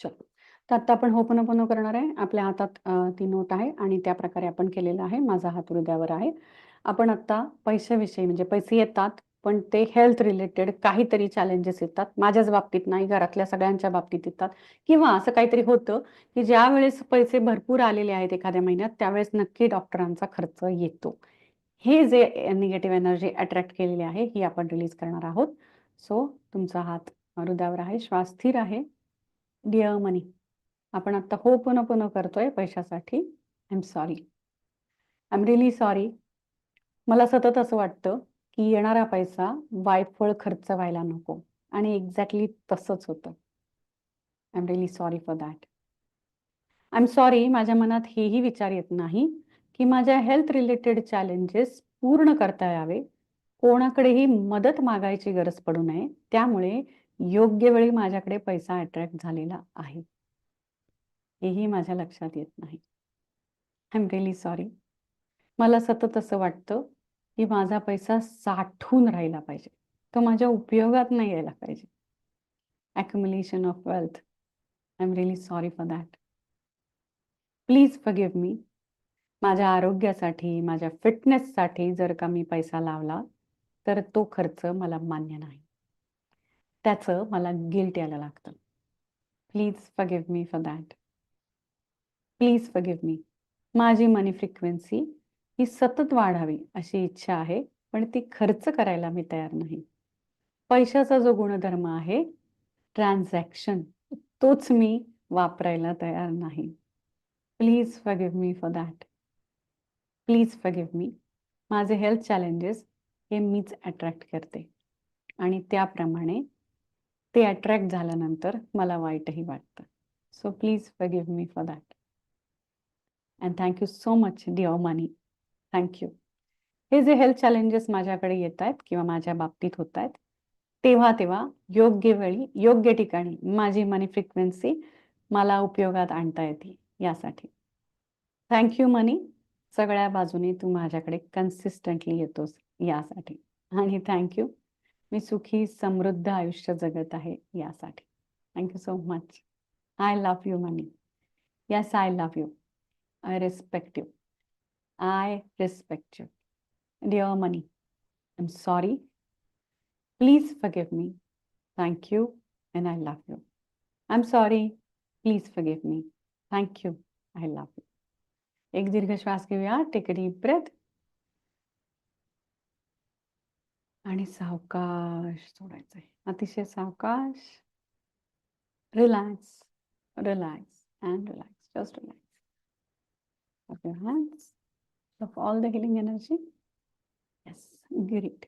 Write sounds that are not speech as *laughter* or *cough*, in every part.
चलो. तर आता आपण होपनोपोनो करणार आहे. आपल्या हातात ती नोट आहे आणि त्या प्रकारे आपण केलेलं आहे. माझा हात हृदयावर आहे. आपण आत्ता पैशाविषयी म्हणजे पैसे येतात, पण ते हेल्थ रिलेटेड काहीतरी चॅलेंजेस येतात. माझ्याच बाबतीत नाही, घरातल्या सगळ्यांच्या बाबतीत येतात किंवा असं काहीतरी होतं, की ज्यावेळेस पैसे भरपूर आलेले आहेत एखाद्या महिन्यात, त्यावेळेस नक्की डॉक्टरांचा खर्च येतो. हे जे निगेटिव्ह एनर्जी अट्रॅक्ट केलेली आहे, ही आपण रिलीज करणार आहोत. सो तुमचा हात हृदयावर आहे, श्वास स्थिर आहे. डिअर मनी, आपण आता हो पुन करतोय पैशासाठी. I am sorry. I am really sorry. मला सतत असं वाटतं, की येणारा पैसा वायफळ खर्च व्हायला नको आणि एक्झॅक्टली तसंच होतं. I am really sorry for that. I am sorry माझ्या मनात हेही विचार येत नाही, की माझ्या हेल्थ रिलेटेड चॅलेंजेस पूर्ण करता यावे. कोणाकडेही मदत मागायची गरज पडू नये. त्यामुळे योग्य वेळी माझ्याकडे पैसा अट्रॅक्ट झालेला आहे. हेही माझ्या लक्षात येत नाही. I am really sorry. मला सतत असं वाटतं, की माझा पैसा साठून राहिला पाहिजे. तो माझ्या उपयोगात नाही यायला पाहिजे. Accumulation of wealth. I am really sorry for that. Please forgive me. माझ्या आरोग्यासाठी, माझ्या फिटनेससाठी जर का मी पैसा लावला, तर तो खर्च मला मान्य नाही. त्याचं मला गिल्ट यायला लागतं. Please forgive me for that. Please forgive me. माझी मनी फ्रिक्वेन्सी ही सतत वाढावी अशी इच्छा आहे, पण ती खर्च करायला मी तयार नाही. पैशाचा जो गुणधर्म आहे, ट्रान्झॅक्शन तोच मी वापरायला तयार नाही. Please forgive me for that. Please forgive me. माझे हेल्थ चॅलेंजेस हे मीच अट्रॅक्ट करते आणि त्याप्रमाणे ते अट्रॅक्ट झाल्यानंतर मला वाईटही वाटतं. So please give me for that. And thank you so much Dio money. Thank you. हे जे हेल्थ चॅलेंजेस माझ्याकडे येतायत किंवा माझ्या बाबतीत होतायत, तेव्हा-तेव्हा योग्य वेळी, योग्य ठिकाणी माझी मनी फ्रिक्वेन्सी मला उपयोगात आणता येते यासाठी. Thank you money. सगळ्या बाजूने तू माझ्याकडे कन्सिस्टंटली येतोस यासाठी आणि थँक यू. मी सुखी समृद्ध आयुष्य जगत आहे यासाठी. Thank you so much. I love you money. Yes I love you. I respect you. I respect you. Dear money, I am sorry. Please forgive me. Thank you and I love you. I am sorry. Please forgive me. Thank you. I love you. एक दीर्घ श्वास घेऊया. Take deep breath. आणि सावकाश सोडायचंय. अतिशय सावकाश. Relax, relax and relax. Just relax. Of your hands. Of all the healing energy. Yes. Great.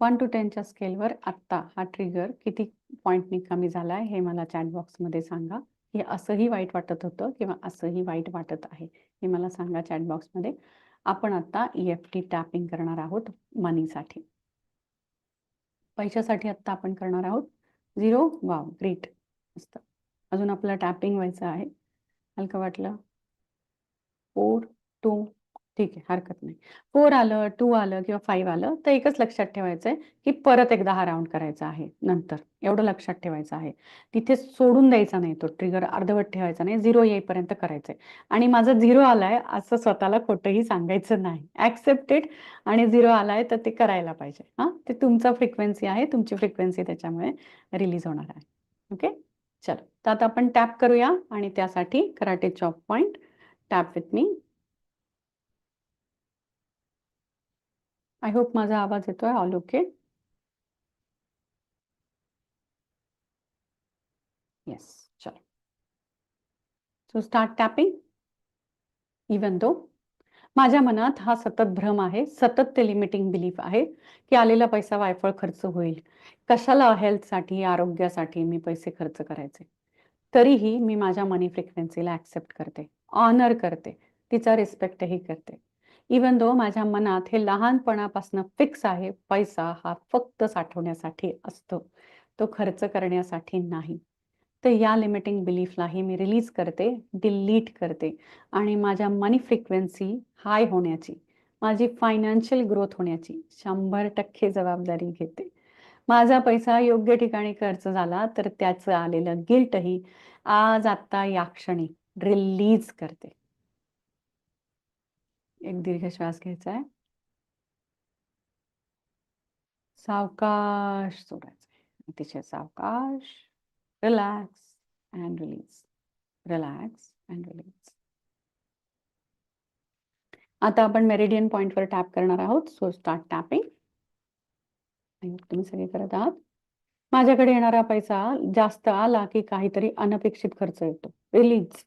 One two टेनच्या स्केलवर आत्ता हा ट्रिगर किती पॉईंटनी कमी आहे हे मला चॅट बॉक्समध्ये सांगा. की असंही वाईट वाटत होतं किंवा असंही वाईट वाटत आहे. हे मला सांगा चॅट बॉक्समध्ये. आपण आता ई-एफ-टी टॅपिंग करणार आहोत मनीसाठी. पैशासाठी आत्ता आपण करणार आहोत झिरो वाव ग्रेट. मस्त. अजून आपलं टॅपिंग व्हायचं आहे. हलकं वाटलं? 4, 2 ठीक आहे, हरकत नाही. फोर आलं, टू आलं किंवा फाईव्ह आलं तर एकच लक्षात ठेवायचंय, की परत एकदा हा राऊंड करायचा आहे नंतर. एवढं लक्षात ठेवायचं आहे. तिथे सोडून द्यायचा नाही तो ट्रिगर अर्धवट ठेवायचा नाही. झिरो येईपर्यंत करायचंय आणि माझा झिरो आलाय असं स्वतःला खोटंही सांगायचं नाही. ऍक्सेप्टेड आणि झिरो आलाय तर ते करायला पाहिजे. हां, ते तुमचा फ्रिक्वेन्सी आहे. तुमची फ्रिक्वेन्सी त्याच्यामुळे रिलीज होणार आहे. ओके. चलो. तर आता आपण टॅप करूया आणि त्यासाठी karate chop point tap with me. I hope माझा आवाज येतोय. All okay? येस. चलो. So start tapping. Even though माझ्या मनात हा सतत भ्रम आहे. सतत ते लिमिटिंग बिलीफ आहे, की आलेला पैसा वायफळ खर्च होईल. कशाला हेल्थसाठी, आरोग्यासाठी मी पैसे खर्च करायचे. तरीही मी माझ्या मनी फ्रिक्वेन्सीला ऍक्सेप्ट करते, ऑनर करते, तिचा रिस्पेक्टही करते. इव्हन दो माझ्या मनात हे लहानपणापासून फिक्स आहे, पैसा हा फक्त साठवण्यासाठी असतो. तो खर्च करण्यासाठी नाही. तर या लिमिटिंग बिलीफलाही मी रिलीज करते, डिलीट करते आणि माझ्या मनी फ्रिक्वेन्सी हाय होण्याची, माझी फायनान्शियल ग्रोथ होण्याची 100% जबाबदारी घेते. माझा पैसा योग्य ठिकाणी खर्च झाला तर त्याचं आलेलं गिल्टही आज आत्ता या क्षणी रिलीज करते एक दीर्घ श्वास घ्यायचा आहे. सावकाश सोडायचा आहे. अतिशय सावकाश. Relax and release relax and release आता आपण मेरिडियन पॉइंटवर टॅप करणार आहोत. सो स्टार्ट टॅपिंग तुम्ही सगळे करत आहात. माझ्याकडे येणारा पैसा जास्त आला की काहीतरी अनपेक्षित खर्च येतो. रिलीज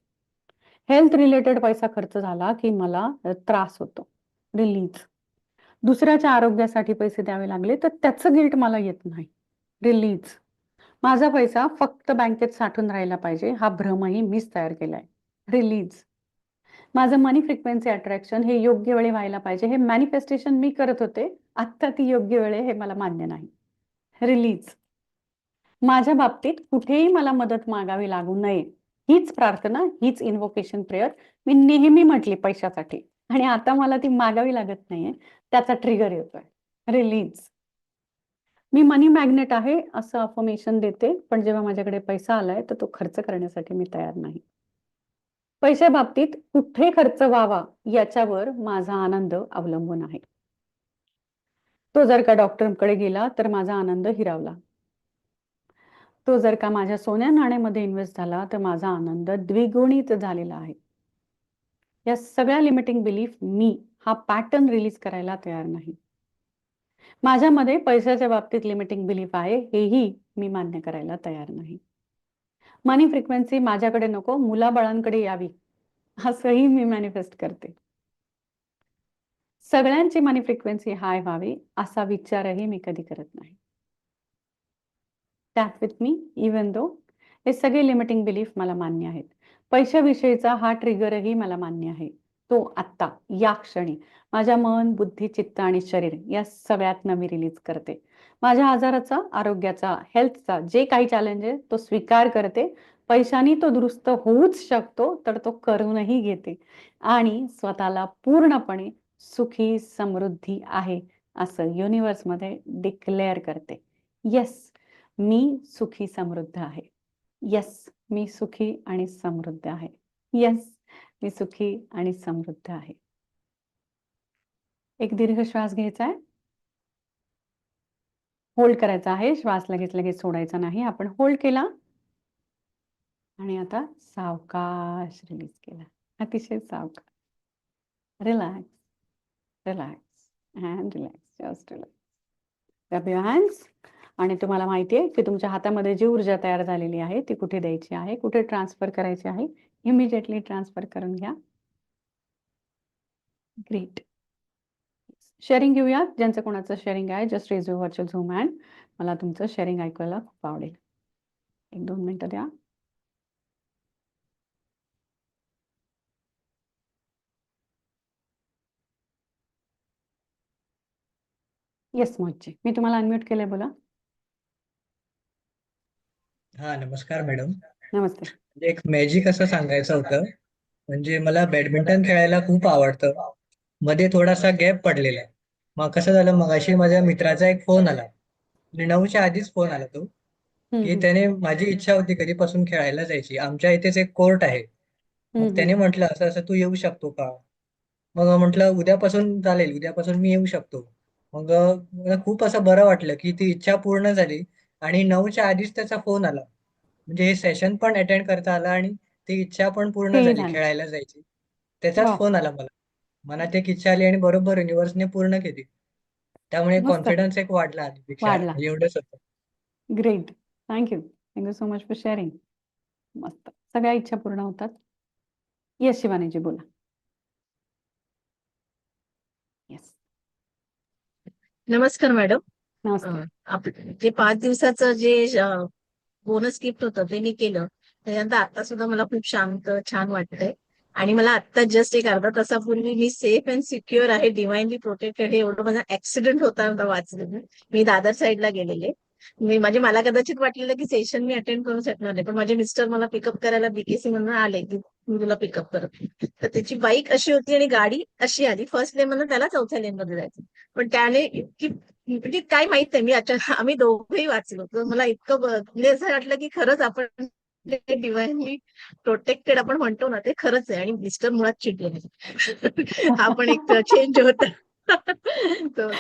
हेल्थ रिलेटेड पैसा खर्च झाला की मला त्रास होतो. रिलीज दुसऱ्याच्या आरोग्यासाठी पैसे द्यावे लागले तर त्याचं गिल्ट मला येत नाही. रिलीज माझा पैसा फक्त बँकेत साठून राहिला पाहिजे हा भ्रमही मीच तयार केलाय. रिलीज माझं मनी फ्रिक्वेन्सी अट्रॅक्शन हे योग्य वेळी व्हायला पाहिजे हे मॅनिफेस्टेशन मी करत होते आत्ता ती योग्य वेळ हे मला मान्य नाही. रिलीज माझ्या बाबतीत कुठेही मला मदत मागावी लागू नये. हीच प्रार्थना हीच इन्व्होकेशन प्रेयर मी नेहमी म्हटली पैशासाठी. आणि आता मला ती मागावी लागत नाहीये. त्याचा ट्रिगर येतोय. रिलीज मी मनी मॅग्नेट आहे असं अफर्मेशन देते पण जेव्हा माझ्याकडे पैसा आलाय तर तो खर्च करण्यासाठी मी तयार नाही. पैशा बाबतीत कुठे खर्च व्हावा याच्यावर माझा आनंद अवलंबून आहे. तो जर का डॉक्टरकडे गेला तर माझा आनंद हिरावला. तो जर का माझ्या सोन्या नाण्यामध्ये इन्व्हेस्ट झाला तर माझा आनंद द्विगुणित झालेला आहे. या सगळ्या लिमिटिंग बिलीफ मी हा पॅटर्न रिलीज करायला तयार नाही. माझ्यामध्ये पैशाच्या बाबतीत लिमिटिंग बिलीफ आहे हेही मी मान्य करायला तयार नाही. मनी फ्रिक्वेन्सी माझ्याकडे नको मुलाबाळांकडे यावी असंही मी मॅनिफेस्ट करते. सगळ्यांची मनी फ्रिक्वेन्सी हाय व्हावी असा विचारही मी कधी करत नाही. Tap with me even though हे सगळे लिमिटिंग बिलीफ मला मान्य आहेत. पैशाविषयीचा हा ट्रिगरही मला मान्य आहे. तो आत्ता या क्षणी माझ्या मन बुद्धी चित्त आणि शरीर या सगळ्यात मी रिलीज करते. माझ्या आजाराचा आरोग्याचा हेल्थचा जे काही चॅलेंज आहे तो स्वीकार करते. पैशानी तो दुरुस्त होऊच शकतो तर तो करूनही घेते. आणि स्वतःला पूर्णपणे सुखी समृद्धी आहे असं युनिव्हर्समध्ये डिक्लेअर करते. येस मी सुखी समृद्ध आहे. यस मी सुखी आणि समृद्ध आहे. यस मी सुखी आणि समृद्ध आहे. एक दीर्घ श्वास घ्यायचा आहे. होल्ड करायचा आहे. श्वास लगेच लगेच सोडायचा नाही. आपण होल्ड केला. आणि आता सावकाश रिलीज केला. अतिशय सावकाश. Relax relax and relax just relax आणि तुम्हाला माहिती आहे की तुमच्या हातामध्ये जी ऊर्जा तयार झालेली आहे ती कुठे द्यायची आहे कुठे ट्रान्सफर करायची आहे इमिजिएटली ट्रान्सफर करून घ्या. ग्रेट शेअरिंग घेऊया. ज्यांचं कोणाचं शेअरिंग आहे जस्ट रेज युअरचे झूम अँड मला तुमचं शेअरिंग ऐकायला खूप आवडेल. एक दोन मिनटं द्या. येस मोहितजी. मी तुम्हाला अनम्यूट केलंय बोला. हा नमस्कार मॅडम. नमस्ते म्हणजे एक मॅजिक असं सांगायचं होतं म्हणजे मला बॅडमिंटन खेळायला खूप आवडतं. मध्ये थोडासा गॅप पडलेला. मग कसं झालं मगाशी माझ्या मित्राचा एक फोन आला. म्हणजे नऊच्या आधीच फोन आला तो. हम्म, की हम्म, त्याने माझी इच्छा होती कधीपासून खेळायला जायची. आमच्या इथेच एक कोर्ट आहे. हम्म, त्याने म्हटलं असं असं तू येऊ शकतो का? मग म्हटलं उद्यापासून चालेल उद्यापासून मी येऊ शकतो. मग मला खूप असं बरं वाटलं की ती इच्छा पूर्ण झाली. आणि नऊच्या आधीच त्याचा फोन आला. म्हणजे हे सेशन पण अटेंड करता आलं आणि ती इच्छा पण पूर्ण झाली. खेळायला जायची. त्याचाच वा. फोन आला मला. मनात एक इच्छा आली आणि बरोबर युनिव्हर्सने पूर्ण केली. त्यामुळे. कॉन्फिडन्स एक वाढला आधीपेक्षा वाढला. एवढंच होतं. Great thank you thank you so much for sharing मस्त. सगळ्या इच्छा पूर्ण होतात. येस शिवानीजी बोला. येस नमस्कार मॅडम. जे पाच दिवसाचं जे बोनस गिफ्ट होतं ते मी केलं. त्याच्यानंतर आता सुद्धा मला खूप शांत छान वाटतंय. आणि मला आता जस्ट एक अर्धा तासापूर्वी मी सेफ अँड सिक्युअर आहे डिवाइनली प्रोटेक्टेड हे एवढं माझा ऍक्सिडेंट होता वाचले वाचलं मी. मी दादर साईडला गेलेले. मी म्हणजे मला कदाचित वाटलेलं की सेशन मी अटेंड करू शकणार नाही. पण माझे मिस्टर मला पिकअप करायला बीकेसी म्हणून आले की मी तुला पिकअप करत. तर त्याची बाईक अशी होती आणि गाडी अशी आली. फर्स्ट लेन म्हणून त्याला चौथ्या लेन मध्ये जायचं. पण त्याने इतकी म्हणजे काय माहीत नाही मी अचानक आम्ही दोघेही वाचलो. तर मला इतकं म्हणजे असं वाटलं की खरंच आपण डिवाइनली प्रोटेक्टेड आपण म्हणतो ना ते खरंच आहे आणि मिस्टर मुळात चिडले आपण हा पण एक चेंज होता.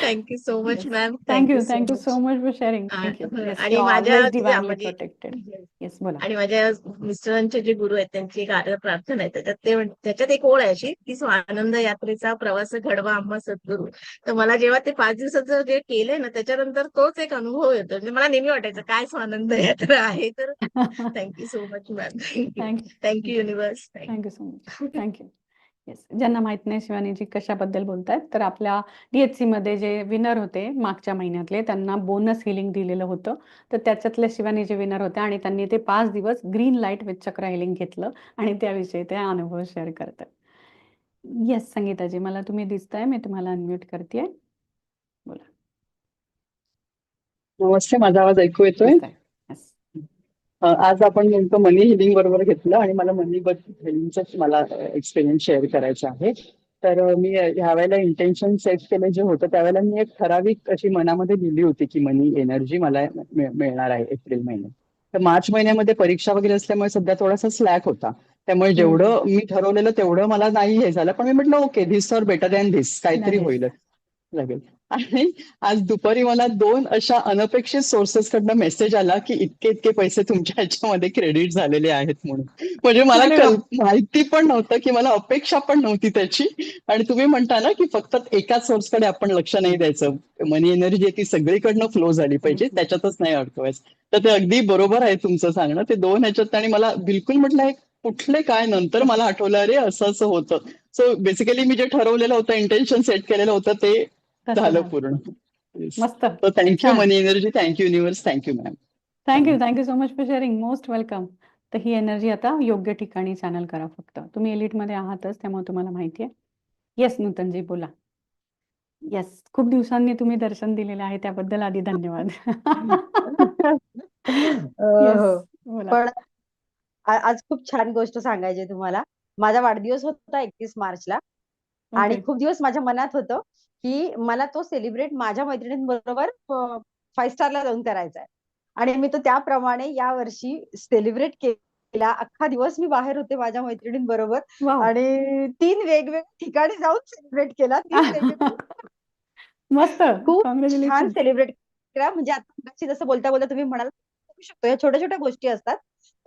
Thank you so much. Ma'am thank you thank you so much for sharing a- thank you आणि माझ्या म्हणजे- प्रोटेक्टेड येस बोला. आणि माझ्या मिस्टरांचे जे गुरु आहेत त्यांची एक प्रार्थना आहे. त्याच्यात ते म्हण- त्याच्यात एक ओळ आहे अशी की स्वानंद यात्रेचा प्रवास घडवा आम्हा सद्गुरू. तर मला जेव्हा ते पाच दिवसाचं जे केलंय ना त्याच्यानंतर तोच एक अनुभव येतो. म्हणजे मला नेहमी वाटायचं काय स्वानंद यात्रा आहे? तर thank you so much ma'am thank you thank you universe thank you so much thank you yes ज्यांना माहीत नाही शिवानीजी कशाबद्दल बोलतायत तर आपल्या DHC मध्ये जे विनर होते मागच्या महिन्यातले त्यांना बोनस हिलिंग दिलेलं होतं. तर त्याच्यातले शिवानी जे विनर होते आणि त्यांनी ते पाच दिवस green light with chakra healing घेतलं आणि त्याविषयी ते अनुभव शेअर करतात. येस संगीताजी मला तुम्ही दिसताय मी तुम्हाला अनम्यूट करते बोला. नमस्ते माझा आवाज ऐकू येतोय? आज आपण नेमकं मनी हिलिंग बरोबर घेतलं आणि मला मनी हिलिंगच मला एक्सपिरियन्स शेअर करायचा आहे. तर मी ह्या वेळेला इंटेन्शन सेट केलं जे होतं त्यावेळेला मी एक ठराविक अशी मनामध्ये लिहिली होती की मनी एनर्जी मला मिळ- मिळणार आहे एप्रिल महिन्यात. तर मार्च महिन्यामध्ये परीक्षा वगैरे असल्यामुळे सध्या थोडासा स्लॅक होता. त्यामुळे जेवढं मी ठरवलेलं तेवढं मला नाही हे झालं. पण मी म्हटलं okay this or better than this काहीतरी. होईलच लागेल आणि आज दुपारी मला दोन अशा अनपेक्षित सोर्सेस कडनं मेसेज आला की इतके इतके पैसे तुमच्या ह्याच्यामध्ये क्रेडिट झालेले आहेत म्हणून. म्हणजे मला माहिती पण नव्हतं की मला अपेक्षा पण नव्हती त्याची. आणि तुम्ही म्हणता ना की फक्त एकाच सोर्सकडे आपण लक्ष नाही द्यायचं. मनी एनर्जी आहे ती सगळीकडनं फ्लो झाली पाहिजे. त्याच्यातच नाही अडकवायचं. तर ते अगदी बरोबर आहे तुमचं सांगणं. ते दोन ह्याच्यात आणि मला बिलकुल म्हटलं हे कुठले काय? नंतर मला आठवलं अरे असं असं होतं. सो बेसिकली मी जे ठरवलेलं होतं इंटेन्शन सेट केलेलं होतं ते झालं. पूर्ण. मस्त. Thank you. Money energy thank you universe thank you ma'am thank you thank you so much for sharing most welcome तर ही एनर्जी आता योग्य ठिकाणी चॅनल करा फक्त. तुम्ही एलिटमध्ये आहातच त्यामुळे तुम्हाला माहिती आहे. येस नूतनजी बोला. येस खूप दिवसांनी तुम्ही दर्शन दिलेलं आहे त्याबद्दल आधी धन्यवाद. *laughs* पण आज खूप छान गोष्ट सांगायची तुम्हाला. माझा वाढदिवस होता एकतीस मार्चला. आणि खूप दिवस माझ्या मनात होतं. की मला तो सेलिब्रेट माझ्या मैत्रिणींबरोबर फाईव्ह स्टारला जाऊन करायचा आहे आणि मी तो त्याप्रमाणे या वर्षी सेलिब्रेट केला. अख्खा दिवस मी बाहेर होते माझ्या मैत्रिणींबरोबर. आणि तीन वेगवेगळ्या ठिकाणी जाऊन सेलिब्रेट केला. *laughs* मस्त. खूप छान सेलिब्रेट करा म्हणजे आता जसं बोलता बोलता तुम्ही म्हणाल करू शकतो. या छोट्या छोट्या गोष्टी असतात.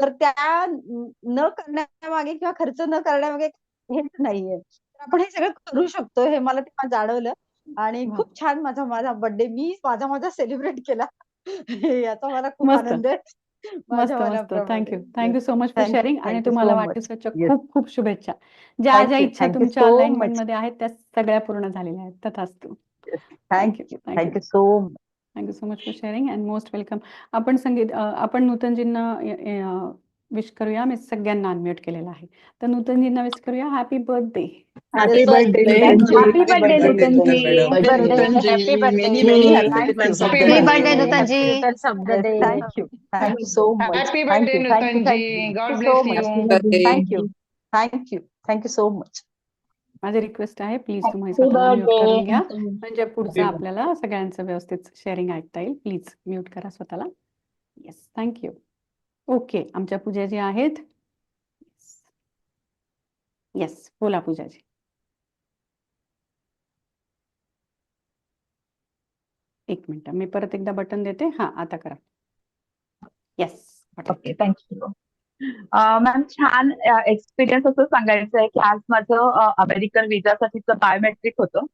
तर त्या न करण्यामागे किंवा खर्च न करण्यामागे हे नाहीये. आपण हे सगळं करू शकतो हे मला तेव्हा जाणवलं. आणि वा. खूप छान माझा माझा बर्थडे मी माझा माझा सेलिब्रेट केला. याचा मला खूप. आनंद आहे. मस्त मस्त. Thank you thank you so much for sharing आणि तुम्हाला Yes. खूप खूप शुभेच्छा. ज्या ज्या इच्छा तुमच्या अलाइनमेंट. मध्ये आहेत त्या सगळ्या पूर्ण झालेल्या आहेत. तथास्तु. Thank you thank you so much thank you so much for sharing and most welcome आपण संगीत आपण नूतनजींना विश करूया. मी सगळ्यांना अनम्यूट केलेला आहे. तर नूतनजींना विश करूया. Happy birthday happy birthday happy birthday Nutanji. Thank you so much माझी रिक्वेस्ट आहे प्लीज तुम्ही घ्या. म्हणजे पुढचं आपल्याला सगळ्यांचं व्यवस्थित शेअरिंग ऐकता येईल. प्लीज म्यूट करा स्वतःला. येस थँक्यू ओके आमच्या पूजा जी आहेत. येस बोला पूजाजी एक मिनिट मी परत एकदा बटन देते. हा आता करा. Yes okay thank you ma'am छान एक्सपिरियन्स असं सांगायचं आहे की आज माझं अमेरिकन विजासाठीचं बायोमेट्रिक होतं.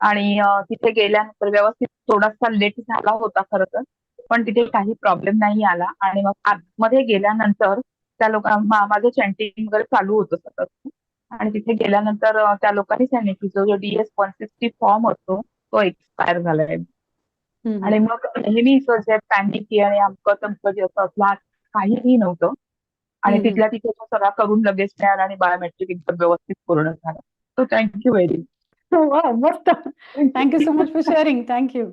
आणि तिथे गेल्यानंतर व्यवस्थित थोडासा लेट झाला होता खरं तर. पण तिथे काही प्रॉब्लेम नाही आला. आणि मग आतमध्ये गेल्यानंतर त्या लोक मा- माझं चॅन्टिंग वगैरे चालू होतं सतत. आणि तिथे गेल्यानंतर त्या लोकांनी सांगितलं की जो डीएस वन सिक्स्टी फॉर्म असतो तो एक्सपायर झालाय. आणि मग नेहमीच जे पॅनिक आणि अमकं तमकं जे असं असलं काहीही नव्हतं. आणि. तिथल्या तिथे तो सगळा करून लगेच मिळाला आणि बायोमेट्रिक एकदम व्यवस्थित पूर्ण झालं. सो थँक्यू व्हेरी *laughs* वा मस्त. Thank you so much for sharing thank you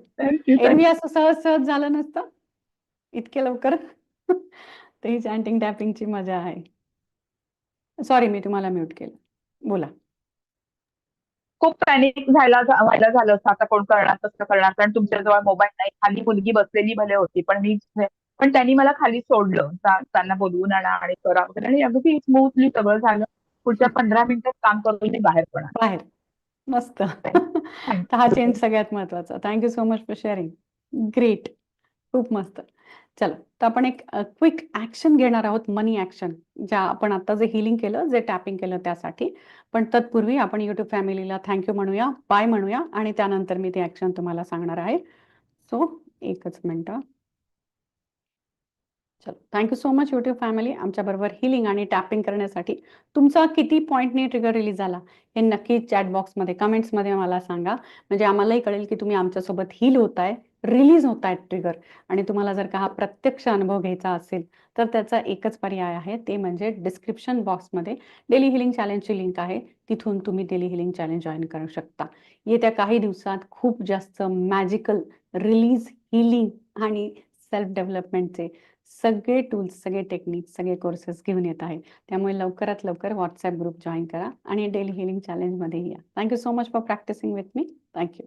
एरवी असं सहज सहज झालं नसतं. इतके लवकर. तर ही चॅन्टिंग टॅपिंगची मजा आहे. सॉरी मी तुम्हाला म्यूट केलं. बोला. खूप पॅनिक झाला व्हायला झालं असतं आता कोण करणार कसं करणार? कारण तुमच्याजवळ मोबाईल नाही. खाली मुलगी बसलेली भले होती पण मी पण त्यांनी मला खाली सोडलं. त्या- त्यांना बोलवून आणा आणि करा वगैरे. आणि अगदी स्मूथली सगळं झालं. पुढच्या पंधरा मिनिटात काम करून मी बाहेर आले. बाहेर. मस्त. तर *laughs* हा चेंज सगळ्यात महत्त्वाचा. Thank you so much for sharing great खूप मस्त. चलो तर आपण एक क्विक ऍक्शन घेणार आहोत मनी ऍक्शन ज्या आपण आता जे हिलिंग केलं जे टॅपिंग केलं त्यासाठी. पण तत्पूर्वी आपण युट्यूब फॅमिलीला थँक्यू म्हणूया बाय म्हणूया. आणि त्यानंतर मी ते ऍक्शन तुम्हाला सांगणार आहे. सो एकच मिनटं. चलो thank you so much YouTube family आमच्याबरोबर हिलिंग आणि टॅपिंग करण्यासाठी तुमचा किती पॉईंटने ट्रिगर रिलीज झाला हे नक्की चॅट बॉक्समध्ये कमेंट्समध्ये मला सांगा. म्हणजे आम्हालाही कळेल की तुम्ही आमच्यासोबत हील होताय रिलीज होत आहेत ट्रिगर आणि तुम्हाला जर का हा प्रत्यक्ष अनुभव घ्यायचा असेल तर त्याचा एकच पर्याय आहे ते म्हणजे डिस्क्रिप्शन बॉक्समध्ये डेली हिलिंग चॅलेंजची लिंक आहे. तिथून तुम्ही डेली हिलिंग चॅलेंज जॉईन करू शकता. येत्या काही दिवसात खूप जास्त मॅजिकल रिलीज हिलिंग आणि सेल्फ डेव्हलपमेंटचे सगळे टूल्स सगळे टेक्निक्स सगळे कोर्सेस घेऊन येत आहे त्यामुळे लवकरात लवकर व्हॉट्सॲप ग्रुप जॉईन करा आणि डेली हिलिंग चॅलेंजमध्ये या. Thank you so much for practising with me thank you